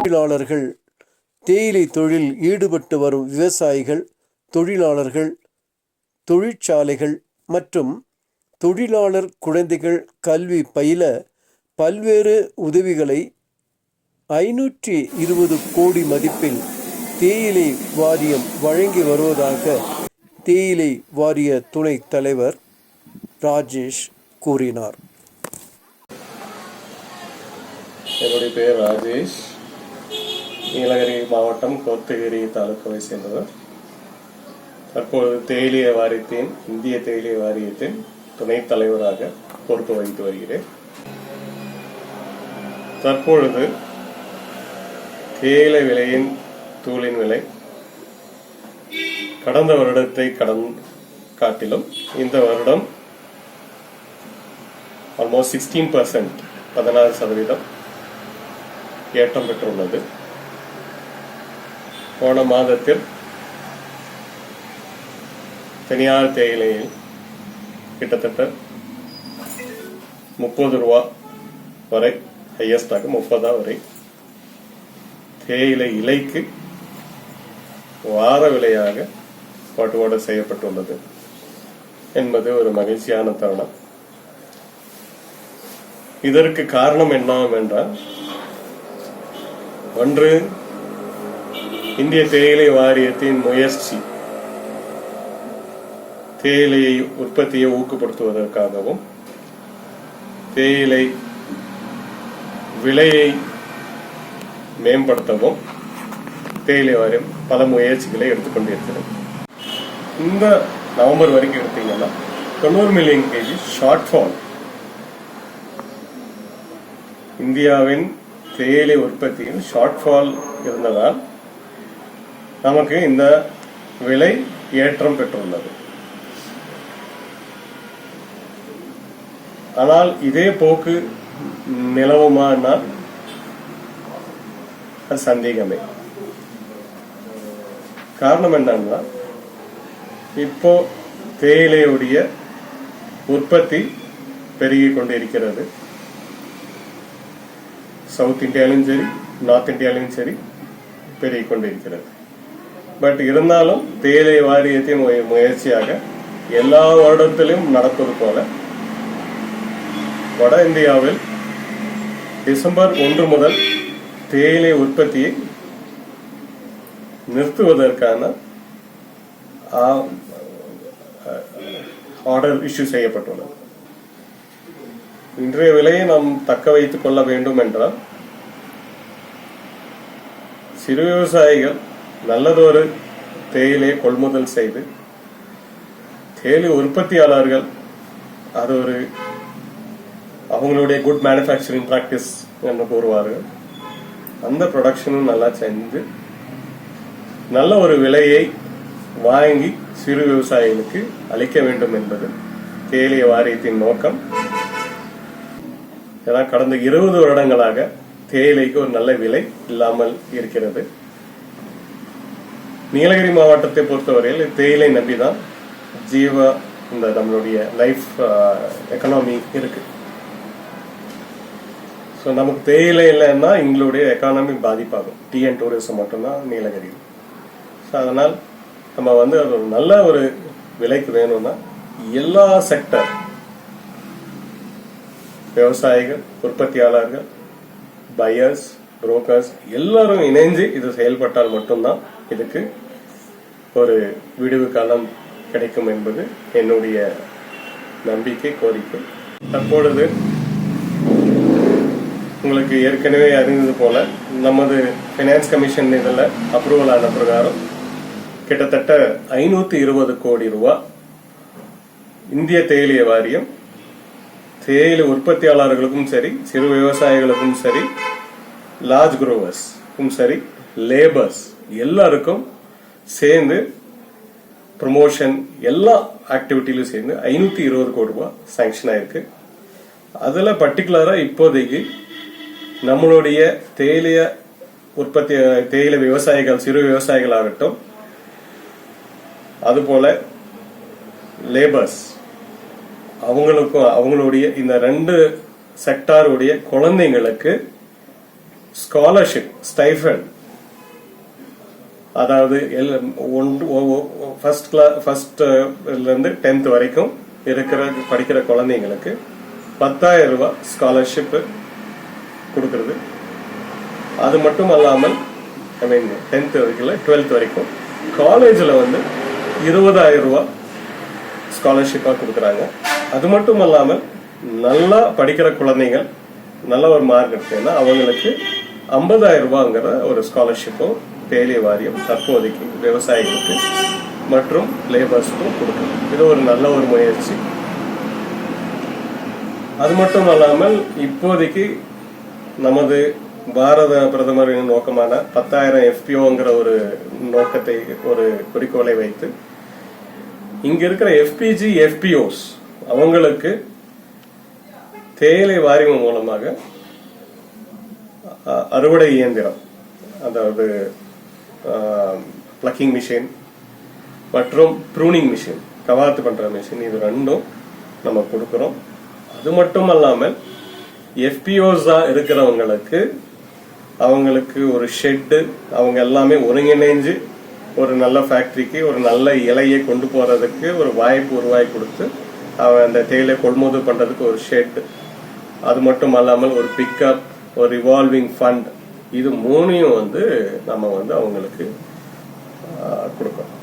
தொழிலாளர்கள் தேயிலை தொழில் ஈடுபட்டு வரும் விவசாயிகள் தொழிலாளர்கள் தொழிற்சாலைகள் மற்றும் தொழிலாளர் குழந்தைகள் கல்வி பயில பல்வேறு உதவிகளை ஐநூற்றி இருபது கோடி மதிப்பில் தேயிலை வாரியம் வழங்கி வருவதாக தேயிலை வாரிய துணைத் தலைவர் ராஜேஷ் கூறினார். என்னுடைய பெயர் ராஜேஷ். நீலகிரி மாவட்டம் கோத்தகிரி தாலுக்காவை சேர்ந்தவர். தற்பொழுது தேயிலை வாரியத்தின் இந்திய தேயிலை வாரியத்தின் துணைத் தலைவராக பொறுப்பு வகித்து வருகிறேன். தற்பொழுது தேயிலை விலையின் தூளின் விலை கடந்த வருடத்தை கடன் காட்டிலும் இந்த வருடம் ஆல்மோஸ்ட் சிக்ஸ்டீன் பர்சன்ட் பதினாறு சதவீதம் ஏற்றம் பெற்றுள்ளது. போன மாதத்தில் தனியார் தேயிலையில் கிட்டத்தட்ட முப்பது ரூபா வரை ஹையஸ்டாக முப்பதா வரை தேயிலை இலைக்கு வார விலையாக பட்டுவாடை செய்யப்பட்டுள்ளது என்பது ஒரு மகிழ்ச்சியான தருணம். இதற்கு காரணம் என்னவென்றால் ஒன்று இந்திய தேயிலை வாரியத்தின் முயற்சி தேயிலையை உற்பத்தியை ஊக்கப்படுத்துவதற்காகவும் தேயிலை விலையை மேம்படுத்தவும் தேயிலை வாரியம் பல முயற்சிகளை எடுத்துக்கொண்டிருக்கிறது. இந்த நவம்பர் வரைக்கும் எடுத்தீங்கன்னா தொண்ணூறு மில்லியன் கேஜி ஷார்ட் ஃபால் இந்தியாவின் தேயிலை உற்பத்தியில் ஷார்ட் ஃபால் இருந்ததால் நமக்கு இந்த விலை ஏற்றம் பெற்றுள்ளது. ஆனால் இதே போக்கு நிலவுமானால் அது சந்தேகமே. காரணம் என்னன்னா இப்போ தேயிலையுடைய உற்பத்தி பெருகிக்கொண்டு இருக்கிறது சவுத் இந்தியாவிலும் சரி நார்த் இந்தியாவிலும் சரி பெருகி கொண்டு இருக்கிறது பட் இருந்தாலும் தேயிலை வாரியத்தின் முயற்சியாக எல்லா வருடத்திலும் நடப்பது போல வட இந்தியாவில் டிசம்பர் ஒன்று முதல் தேயிலை உற்பத்தியை நிறுத்துவதற்கான ஆர்டர் இஷ்யூ செய்யப்பட்டுள்ளது. இன்றைய விலையை நாம் தக்க வைத்துக் கொள்ள வேண்டும் என்றால் சிறு விவசாயிகள் நல்லதொரு தேயிலை கொள்முதல் செய்து தேயிலை உற்பத்தியாளர்கள் அது ஒரு அவங்களுடைய குட் மேனுஃபேக்சரிங் ப்ராக்டிஸ் என்று கூறுவார்கள். அந்த ப்ரொடக்ஷனும் நல்லா செஞ்சு நல்ல ஒரு விலையை வாங்கி சிறு விவசாயிகளுக்கு அளிக்க வேண்டும் என்பது தேயிலை வாரியத்தின் நோக்கம். ஏன்னா கடந்த இருபது வருடங்களாக தேயிலைக்கு ஒரு நல்ல விலை இல்லாமல் இருக்கிறது. நீலகிரி மாவட்டத்தை பொறுத்தவரையில் தேயிலை நம்பி தான் ஜீவ இந்த நம்மளுடைய லைஃப் எக்கனாமி இருக்கு. ஸோ நமக்கு தேயிலை இல்லைன்னா எங்களுடைய எக்கானமி பாதிப்பாகும். டீ அண்ட் டூரிசம் மட்டும்தான் நீலகிரி ஸோ அதனால் நம்ம வந்து அது ஒரு நல்ல ஒரு விலைக்கு வேணும்னா எல்லா செக்டர் விவசாயிகள் உற்பத்தியாளர்கள் பையர்ஸ் புரோக்கர்ஸ் எல்லாரும் இணைஞ்சு இது செயல்பட்டால் மட்டும்தான் இதுக்கு ஒரு விடுவு காலம் கிடைக்கும் என்பது என்னுடைய நம்பிக்கை கோரிக்கை. தற்பொழுது உங்களுக்கு ஏற்கனவே அறிந்தது போல நமது ஃபைனான்ஸ் கமிஷன் இதில் அப்ரூவல் ஆன பிரகாரம் கிட்டத்தட்ட ஐநூத்தி இருபது கோடி ரூபா இந்திய தேயிலை வாரியம் தேயிலை உற்பத்தியாளர்களுக்கும் சரி சிறு விவசாயிகளுக்கும் சரி லார்ஜ் குரோவர்ஸ்க்கும் சரி லேபர்ஸ் எல்லாருக்கும் சேர்ந்து ப்ரமோஷன் எல்லா ஆக்டிவிட்டிலையும் சேர்ந்து ஐநூற்றி இருபது கோடி ரூபாய் சேங்ஷன் ஆயிருக்கு. அதில் பர்டிகுலராக இப்போதைக்கு நம்மளுடைய தேயிலைய உற்பத்தி தேயிலை விவசாயிகள் சிறு விவசாயிகள் ஆகட்டும் அதுபோல லேபர்ஸ் அவங்களுக்கும் அவங்களுடைய இந்த ரெண்டு செக்டாருடைய குழந்தைங்களுக்கு ஸ்காலர்ஷிப் ஸ்டைஃபன் அதாவது எல் ஒன்று ஃபர்ஸ்ட் கிளாஸ் ஃபர்ஸ்ட்லேருந்து டென்த் வரைக்கும் இருக்கிற படிக்கிற குழந்தைங்களுக்கு பத்தாயிரம் ரூபாய் ஸ்காலர்ஷிப்பு கொடுக்கறது. அது மட்டும் அல்லாமல் ஐ மீன் டென்த் வரைக்கும் டுவெல்த் வரைக்கும் காலேஜில் வந்து இருபதாயிரம் ரூபா ஸ்காலர்ஷிப்பாக கொடுக்குறாங்க. அது மட்டும் அல்லாமல் நல்லா படிக்கிற குழந்தைகள் நல்ல ஒரு மார்க் எடுத்தீங்கன்னா அவங்களுக்கு ஐம்பதாயிரம் ரூபாங்கிற ஒரு ஸ்காலர்ஷிப்பும் தேயிலை வாரியம் தற்போதைக்கு விவசாயிகளுக்கு மற்றும் லேபர்ஸ்க்கும் கொடுக்குது இது ஒரு நல்ல ஒரு முயற்சி. அது மட்டும் அல்லாமல் இப்போதைக்கு நமது பாரத பிரதமரின் நோக்கமான பத்தாயிரம் எஃபிஓங்கிற ஒரு நோக்கத்தை ஒரு குறிக்கோளை வைத்து இங்க இருக்கிற எஃபிஜி எஃபிஓஸ் அவங்களுக்கு தேயிலை வாரியம் மூலமாக அறுவடை இயந்திரம் அதாவது பிளக்கிங் மிஷின் மற்றும் ப்ரூனிங் மிஷின் கவாத்து பண்ணுற மிஷின் இது ரெண்டும் நம்ம கொடுக்குறோம். அது மட்டும் அல்லாமல் எஃபிஓஸாக இருக்கிறவங்களுக்கு அவங்களுக்கு ஒரு ஷெட்டு அவங்க எல்லாமே ஒருங்கிணைஞ்சு ஒரு நல்ல ஃபேக்ட்ரிக்கு ஒரு நல்ல இலையை கொண்டு போகிறதுக்கு ஒரு வாய்ப்பு உருவாகி கொடுத்து அவன் அந்த தேயிலை கொள்முதல் பண்ணுறதுக்கு ஒரு ஷெட் அது மட்டும் அல்லாமல் ஒரு பிக்கப் ஒரு ரிவால்விங் ஃபண்ட் இது மூணையும் வந்து நம்ம வந்து அவங்களுக்கு கொடுக்கணும்.